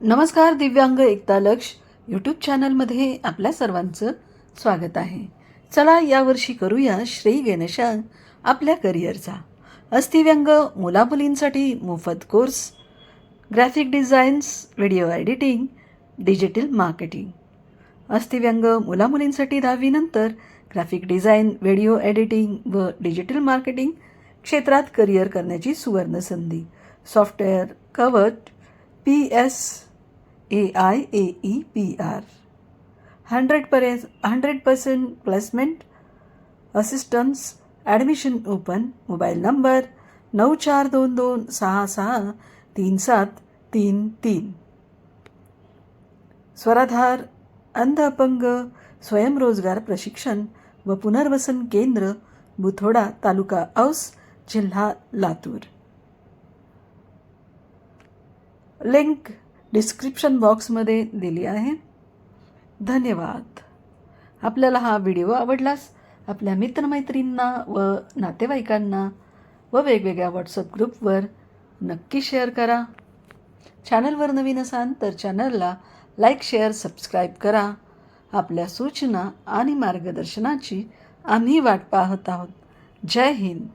नमस्कार दिव्यांग एकता लक्ष यूट्यूब चॅनलमध्ये आपल्या सर्वांचं स्वागत आहे. चला यावर्षी करूया श्रेय गणेशा आपल्या करिअरचा. अस्थिव्यंग मुलामुलींसाठी मोफत course graphic designs video editing digital marketing अस्थिव्यंग मुलामुलींसाठी दहावीनंतर ग्राफिक डिझाईन व्हिडिओ एडिटिंग व डिजिटल मार्केटिंग क्षेत्रात करिअर करण्याची सुवर्ण संधी. Software kawat P S A I A E P R hundred hundred percent placement assistance admission open mobile number नऊ चार दोन दोन सहा सहा तीन सात तीन तीन. स्वराधार अंध अपंग स्वयंरोजगार प्रशिक्षण व पुनर्वसन केंद्र बुथोडा तालुका औस जिल्हा लातूर. लिंक डिस्क्रिप्शन बॉक्समध्ये दिली आहे. धन्यवाद. आपल्याला हा व्हिडिओ आवडलास आपल्या मित्रमैत्रींना व नातेवाईकांना व वेगवेगळ्या व्हॉट्सअप ग्रुपवर नक्की शेअर करा. चॅनलवर नवीन असाल तर चॅनलला लाईक शेअर सबस्क्राईब करा. आपल्या सूचना आणि मार्गदर्शनाची आम्ही वाट पाहत आहोत. जय हिंद.